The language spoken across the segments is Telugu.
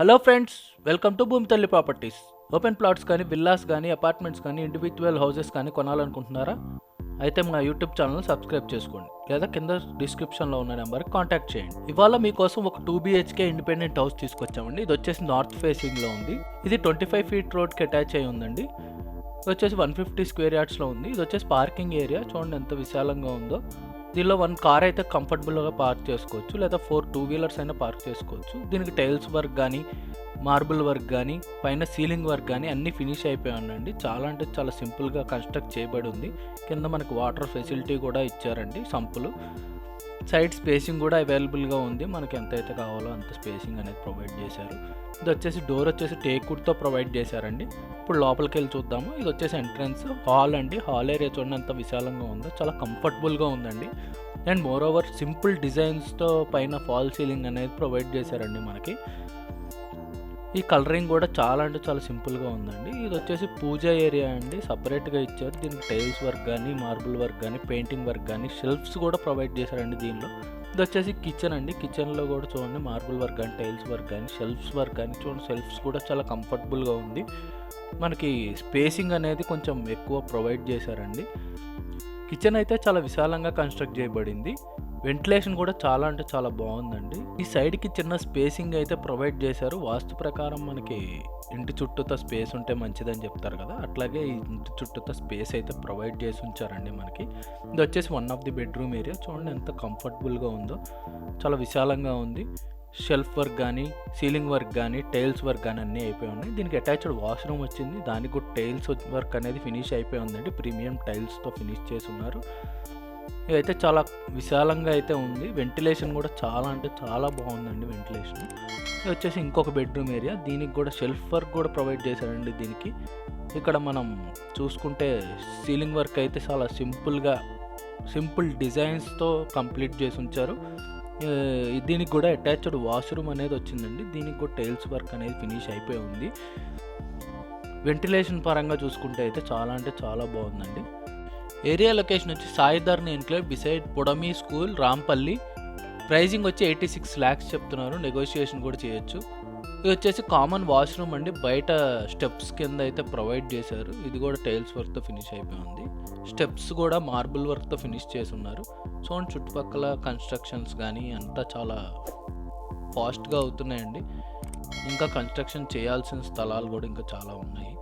Hello friends welcome to Bhoomi Thalli properties open plots కానీ విల్లాస్ కానీ అపార్ట్మెంట్స్ కానీ ఇండివిజువల్ హౌసెస్ కానీ కొనాలనుకుంటున్నారా? అయితే మా యూట్యూబ్ ఛానల్ సబ్స్క్రైబ్ చేసుకోండి. లేదా కింద డిస్క్రిప్షన్లో ఉన్న నెంబర్కి కాంటాక్ట్ చేయండి. ఇవాళ మీకోసం ఒక టూ బీహెచ్కే ఇండిపెండెంట్ హౌస్ తీసుకొచ్చామండి. ఇది వచ్చేసి నార్త్ ఫేసింగ్లో ఉంది. ఇది ట్వంటీ ఫైవ్ ఫీట్ రోడ్కి అటాచ్ అయి ఉందండి. ఇది వచ్చేసి వన్ ఫిఫ్టీ స్క్వేర్ యార్డ్స్లో ఉంది. ఇది వచ్చేసి పార్కింగ్ ఏరియా చూడండి ఎంత విశాలంగా ఉందో. దీనిలో వన్ కార్ అయితే కంఫర్టబుల్గా పార్క్ చేసుకోవచ్చు లేదా ఫోర్ టూ వీలర్స్ అయినా పార్క్ చేసుకోవచ్చు. దీనికి టైల్స్ వర్క్ కానీ మార్బుల్ వర్క్ కానీ పైన సీలింగ్ వర్క్ కానీ అన్నీ ఫినిష్ అయిపోయి ఉండండి. చాలా అంటే చాలా సింపుల్గా కన్స్ట్రక్ట్ చేయబడి ఉంది. కింద మనకు వాటర్ ఫెసిలిటీ కూడా ఇచ్చారండి సంపులు. సైడ్ స్పేసింగ్ కూడా అవైలబుల్గా ఉంది. మనకి ఎంత అయితే కావాలో అంత స్పేసింగ్ అనేది ప్రొవైడ్ చేశారు. ఇది వచ్చేసి డోర్ వచ్చేసి టేకుడ్తో ప్రొవైడ్ చేశారండి. ఇప్పుడు లోపలికి వెళ్ళి చూద్దాము. ఇది వచ్చేసి ఎంట్రన్స్ హాల్ అండి. హాల్ ఏరియా చూడండి ఎంత విశాలంగా ఉందో. చాలా కంఫర్టబుల్గా ఉందండి. అండ్ మోర్ ఓవర్ సింపుల్ డిజైన్స్తో పైన ఫాల్ సీలింగ్ అనేది ప్రొవైడ్ చేశారండి మనకి. ఈ కలరింగ్ కూడా చాలా అంటే చాలా సింపుల్గా ఉందండి. ఇది వచ్చేసి పూజ ఏరియా అండి. సపరేట్గా ఇచ్చారు. దీనికి టైల్స్ వర్క్ కానీ మార్బుల్ వర్క్ కానీ పెయింటింగ్ వర్క్ కానీ షెల్ఫ్స్ కూడా ప్రొవైడ్ చేశారండి దీనిలో. ఇది వచ్చేసి కిచెన్ అండి. కిచెన్లో కూడా చూడండి మార్బుల్ వర్క్ కానీ టైల్స్ వర్క్ కానీ షెల్ఫ్స్ వర్క్ కానీ చూడండి షెల్ఫ్స్ కూడా చాలా కంఫర్టబుల్గా ఉంది. మనకి స్పేసింగ్ అనేది కొంచెం ఎక్కువ ప్రొవైడ్ చేశారండి. కిచెన్ అయితే చాలా విశాలంగా కన్స్ట్రక్ట్ చేయబడింది. వెంటిలేషన్ కూడా చాలా అంటే చాలా బాగుందండి. ఈ సైడ్కి చిన్న స్పేసింగ్ అయితే ప్రొవైడ్ చేశారు. వాస్తు ప్రకారం మనకి ఇంటి చుట్టూత స్పేస్ ఉంటే మంచిదని చెప్తారు కదా. అట్లాగే ఈ ఇంటి చుట్టూత స్పేస్ అయితే ప్రొవైడ్ చేసి ఉంచారండి మనకి. ఇది వచ్చేసి one of the bedroom area. చూడండి ఎంత కంఫర్టబుల్గా ఉందో. చాలా విశాలంగా ఉంది. షెల్ఫ్ వర్క్ కానీ సీలింగ్ వర్క్ కానీ టైల్స్ వర్క్ కానీ అన్నీ అయిపోయి ఉన్నాయి. దీనికి అటాచ్డ్ వాష్రూమ్ వచ్చింది. దానికి కూడా టైల్స్ వర్క్ అనేది ఫినిష్ అయిపోయి ఉందండి. ప్రీమియం టైల్స్తో ఫినిష్ చేసి ఉన్నారు. ఇదైతే చాలా విశాలంగా అయితే ఉంది. వెంటిలేషన్ కూడా చాలా అంటే చాలా బాగుందండి వెంటిలేషన్ ఇది వచ్చేసి ఇంకొక బెడ్రూమ్ ఏరియా దీనికి కూడా షెల్ఫ్ వర్క్ కూడా ప్రొవైడ్ చేశారండి దీనికి. ఇక్కడ మనం చూసుకుంటే సీలింగ్ వర్క్ అయితే చాలా సింపుల్గా సింపుల్ డిజైన్స్తో కంప్లీట్ చేసి ఉంచారు. దీనికి కూడా అటాచ్డ్ వాష్రూమ్ అనేది వచ్చిందండి. దీనికి కూడా టైల్స్ వర్క్ అనేది ఫినిష్ అయిపోయి ఉంది. వెంటిలేషన్ పరంగా చూసుకుంటే అయితే చాలా అంటే చాలా బాగుందండి. ఏరియా లొకేషన్ వచ్చి Saidharni enclave beside Podami school Rampalli. Pricing వచ్చి ఎయిటీ సిక్స్ ల్యాక్స్ చెప్తున్నారు. నెగోషియేషన్ కూడా చేయొచ్చు. ఇది వచ్చేసి కామన్ వాష్రూమ్ అండి. బయట స్టెప్స్ కింద అయితే ప్రొవైడ్ చేశారు. ఇది కూడా టైల్స్ వర్క్తో ఫినిష్ అయిపోయింది. స్టెప్స్ కూడా మార్బుల్ వర్క్తో ఫినిష్ చేసి ఉన్నారు సో చుట్టుపక్కల కన్స్ట్రక్షన్స్ కానీ అంతా చాలా ఫాస్ట్గా అవుతున్నాయండి. ఇంకా కన్స్ట్రక్షన్ చేయాల్సిన స్థలాలు కూడా ఇంకా చాలా ఉన్నాయి.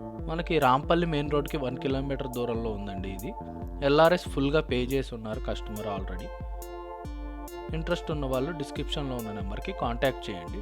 మనకి రాంపల్లి మెయిన్ రోడ్కి వన్ కిలోమీటర్ దూరంలో ఉందండి ఇది. ఎల్ఆర్ఎస్ ఫుల్గా పే చేసి ఉన్నారు కస్టమర్ ఆల్రెడీ. ఇంట్రెస్ట్ ఉన్న వాళ్ళు డిస్క్రిప్షన్లో ఉన్న నెంబర్కి కాంటాక్ట్ చేయండి.